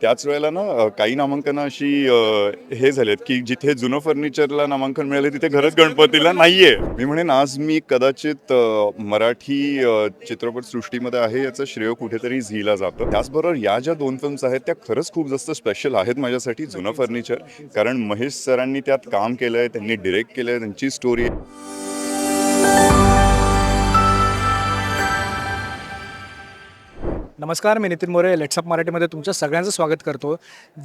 त्याच वेळेला ना काही नामांकनं अशी हे झालेत की जिथे जुनं फर्निचरला नामांकन मिळाले तिथे घरच गणपतीला नाहीये. मी म्हणेन आज मी कदाचित मराठी चित्रपट सृष्टीमध्ये आहे याचं श्रेय कुठेतरी झीला जातं. त्याचबरोबर या ज्या दोन फिल्म्स आहेत त्या खरंच खूप जास्त स्पेशल आहेत माझ्यासाठी जुनं फर्निचर कारण महेश सरांनी त्यात काम केलंय त्यांनी डिरेक्ट केलंय त्यांची स्टोरी नमस्कार मी नितीन मोरे. लेट्सअप मराठीमध्ये तुमच्या सगळ्यांचं स्वागत करतो.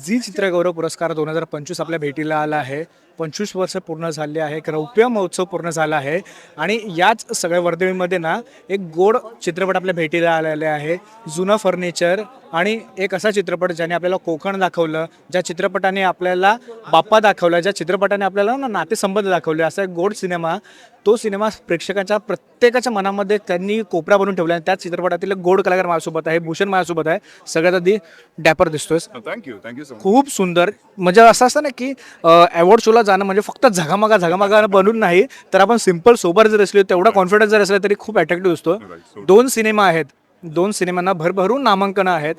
जी चित्रगौरव पुरस्कार दोन हजार पंचवीस आपल्या भेटीला आला आहे. पंचवीस वर्ष पूर्ण झाले आहे एक रौप्य महोत्सव पूर्ण झाला आहे. आणि याच सगळ्या वर्दळीमध्ये ना एक गोड चित्रपट आपल्या भेटीला आलेले आहे जुनं फर्निचर आणि एक असा चित्रपट ज्याने आपल्याला कोकण दाखवलं ज्या चित्रपटाने आपल्याला बाप्पा दाखवला ज्या चित्रपटाने आपल्याला ना नातेसंबंध दाखवले असा एक गोड सिनेमा तो सिनेमा प्रेक्षकाच्या प्रत्येकाच्या मनामध्ये त्यांनी कोपरा बनवून ठेवला आणि त्याच चित्रपटातील गोड कलाकार माझ्यासोबत आहे भूषण माझ्यासोबत आहे. सगळ्यात आधी डॅपर दिसतोय थँक्यू थँक्यू खूप सुंदर म्हणजे असं असतं ना की अवॉर्ड शोला जाणं म्हणजे फक्त झगामगा झगामगा बनून नाही तर आपण सिंपल सोबर जर असलो तेवढा कॉन्फिडन्स जर असला तरी खूप अट्रॅक्टिव्ह असतो दोन सिनेमा आहेत. दोन सिनेमांना भरभरून नामांकनं आहेत.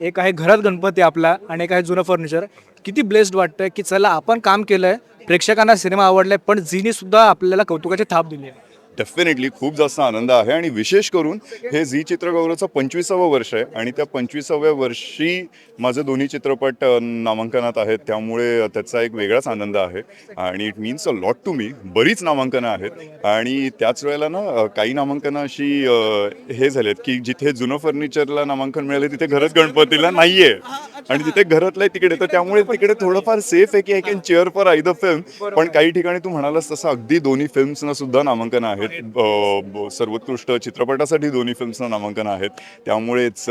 एक आहे घरात गणपती आपला आणि एक आहे जुनं फर्निचर किती ब्लेस्ड वाटतंय की चला आपण काम केलंय प्रेक्षकांना सिनेमा आवडलाय पण झीने सुद्धा आपल्याला कौतुकाची थाप दिली आहे. डेफिनेटली खूप जास्त आनंद आहे आणि विशेष करून हे झी चित्रगौरवचं पंचवीसावं वर्ष आहे आणि त्या पंचवीसाव्या वर्षी माझे दोन्ही चित्रपट नामांकनात आहेत. त्यामुळे त्याचा एक वेगळाच आनंद आहे. आणि it means a lot to me बरीच नामांकनं आहेत. आणि त्याच वेळेला ना काही नामांकनं अशी हे झालेत की जिथे जुनं फर्निचरला नामांकन मिळाले तिथे घरच गणपतीला नाहीये. आणि तिथे घरातलं आहे तिकडे तर त्यामुळे तिकडे थोडंफार सेफ आहे की I can cheer for I the film पण काही ठिकाणी तू म्हणालास तसं अगदी दोन्ही फिल्म्सना सुद्धा नामांकन आहेत सर्वोत्कृष्ट चित्रपटासाठी दोन्ही फिल्म्सना नामांकन आहेत. त्यामुळे it's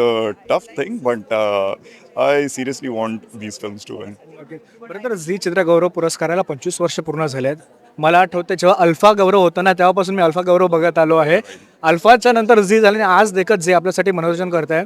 tough thing but I seriously want these films to win okay बरं तर झी चित्रगौरव पुरस्काराला पंचवीस वर्ष पूर्ण झाले आहेत मला आठवतं जेव्हा अल्फा गौरव होता ना तेव्हापासून मी अल्फा गौरव बघत आलो आहे. अल्फाच्या नंतर झी झाले आणि आज देखत जे आपल्यासाठी मनोरंजन करत आहे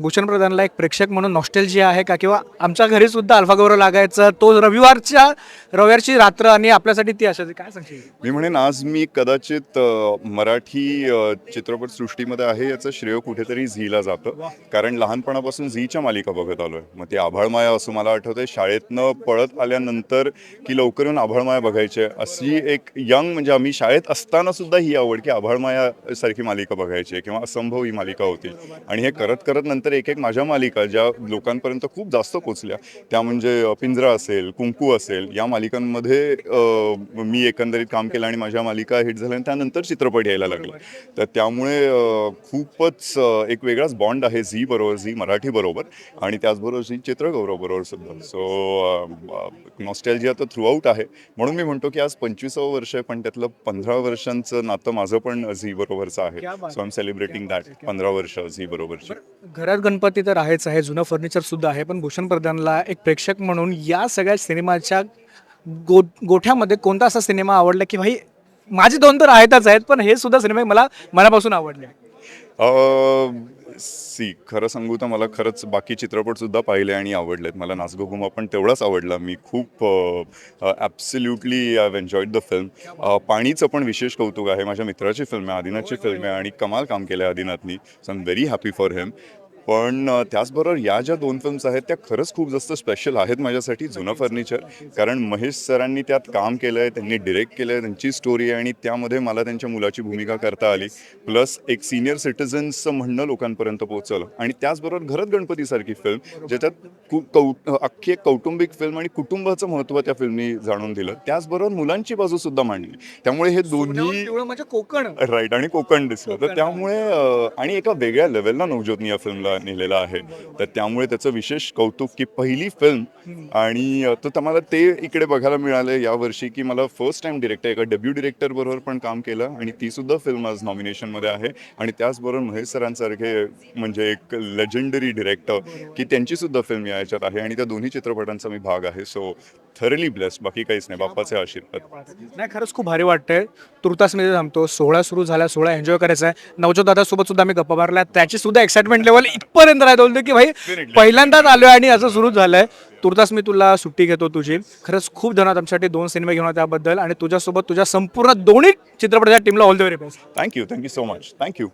भूषण प्रधानला एक प्रेक्षक म्हणून नॉस्टेलजी आहे का? किंवा आमच्या घरी सुद्धा अल्फा गौरव लागायचा तो रविवारच्या रविवारची रात्र आणि आपल्यासाठी ती असायची. काय सांगशील? मी म्हणेन आज मी कदाचित अ, मराठी अ, चित्रपट सृष्टीमध्ये आहे याचं श्रेय कुठेतरी झीला जातं. कारण लहानपणापासून झीच्या मालिका बघत आलोय. मग ती आभाळमाया असं मला आठवतंय. शाळेतनं पळत आल्यानंतर की लवकर येऊन आभाळमाया बघायचे. अशी एक यंग म्हणजे आम्ही शाळेत असताना सुद्धा ही आवड की आभाळमाया सारखी मालिका बघायची किंवा असंभव ही मालिका होती. आणि हे करत करत नंतर एक एक माझ्या मालिका ज्या लोकांपर्यंत खूप जास्त पोचल्या त्या म्हणजे पिंजरा असेल कुंकू असेल या मालिकांमध्ये मी एकंदरीत काम केलं आणि माझ्या मालिका हिट झाल्या आणि त्यानंतर चित्रपट यायला लागले. तर त्यामुळे खूपच एक वेगळाच बॉन्ड आहे झी बरोबर झी मराठी बरोबर आणि त्याचबरोबर झी चित्रगौरव बरोबर सुद्धा. सो नॉस्टॅल्जिया तर थ्रूआउट आहे. म्हणून मी म्हणतो की आज पंचवीसावं वर्ष आहे पण त्यातलं पंधरा वर्षांचं नातं माझं पण झी बरोबरचं आहे. So I am celebrating that पंधरा वर्ष झी बरोबरची. घरात गणपती तर आहेच आहे जुनं फर्निचर सुद्धा आहे पण भूषण प्रधानला एक प्रेक्षक म्हणून या सगळ्या सिनेमाच्या गो गोठ्यामध्ये कोणता असा सिनेमा आवडला की भाई माझे दोन तर आहेतच आहेत पण हे सुद्धा सिनेमे मला मनापासून आवडले. सी खरं सांगू तर मला खरंच बाकी चित्रपटसुद्धा पाहिले आणि आवडलेत. मला नाचगो घुमा पण तेवढाच आवडला. मी खूप absolutely I have enjoyed the film पाणीचं पण विशेष कौतुक आहे. माझ्या मित्राची फिल्म आहे आदिनाथची फिल्म आहे आणि कमाल काम केलं आहे आदिनाथनी. So am very happy for him पण त्याचबरोबर या ज्या दोन फिल्म्स आहेत त्या खरंच खूप जास्त स्पेशल आहेत माझ्यासाठी जुनं फर्निचर कारण महेश सरांनी त्यात काम केलं आहे त्यांनी डिरेक्ट केलं आहे त्यांची स्टोरी आहे आणि त्यामध्ये मला त्यांच्या मुलाची भूमिका करता आली. प्लस एक सिनियर सिटीजन्सचं म्हणणं लोकांपर्यंत पोहोचवलं. आणि त्याचबरोबर घरात गणपतीसारखी फिल्म ज्याच्यात कु कौ अख्खी एक कौटुंबिक फिल्म आणि कुटुंबाचं महत्त्व त्या फिल्मनी जाणून दिलं. त्याचबरोबर मुलांची बाजू सुद्धा मांडली. त्यामुळे हे दोन्ही म्हणजे कोकण. राईट आणि कोकण दिसलं. तर त्यामुळे आणि एका वेगळ्या लेवलला नवज्योतनी या फिल्मला नेलेला आहे. तर त्यामुळे त्याचं विशेष कौतुक की पहिली फिल्म आणि तर तुम्हाला ते इकडे बघायला मिळालं यावर्षी की मला फर्स्ट टाइम डिरेक्टर एका डेब्यू डिरेक्टर बरोबर पण काम केलं आणि ती सुद्धा फिल्म आज नॉमिनेशनमध्ये आहे. आणि त्याचबरोबर महेश सरांसारखे म्हणजे एक लेजेंडरी डिरेक्टर की त्यांची सुद्धा फिल्म या याच्यात आहे आणि त्या दोन्ही चित्रपटांचा मी भाग आहे. सो थरली ब्लेस्ड बाकी काहीच नाही. बाप्पाचे आशीर्वाद. नाही खरंच खूप भारी वाटतंय. तुर्तासमध्ये थांबतो. सोहळा सुरू झाला सोहळा एन्जॉय करायचा आहे. नवजोत दादासोबत सुद्धा मी गप्पा मारल्या. त्याची सुद्धा एक्साइटमेंट लेवल इथपर्यंत राहत. होतं की भाई पहिल्यांदाच आलोय आणि असं सुरू झालंय. तुर्तास मी तुला सुट्टी घेतो तुझी. खरंच खूप धन्यवाद आमच्यासाठी दोन सिनेमे घेऊन त्याबद्दल. आणि तुझ्यासोबत तुझ्या संपूर्ण दोन्ही चित्रपटाच्या टीमला all the very best thank you thank you so much thank you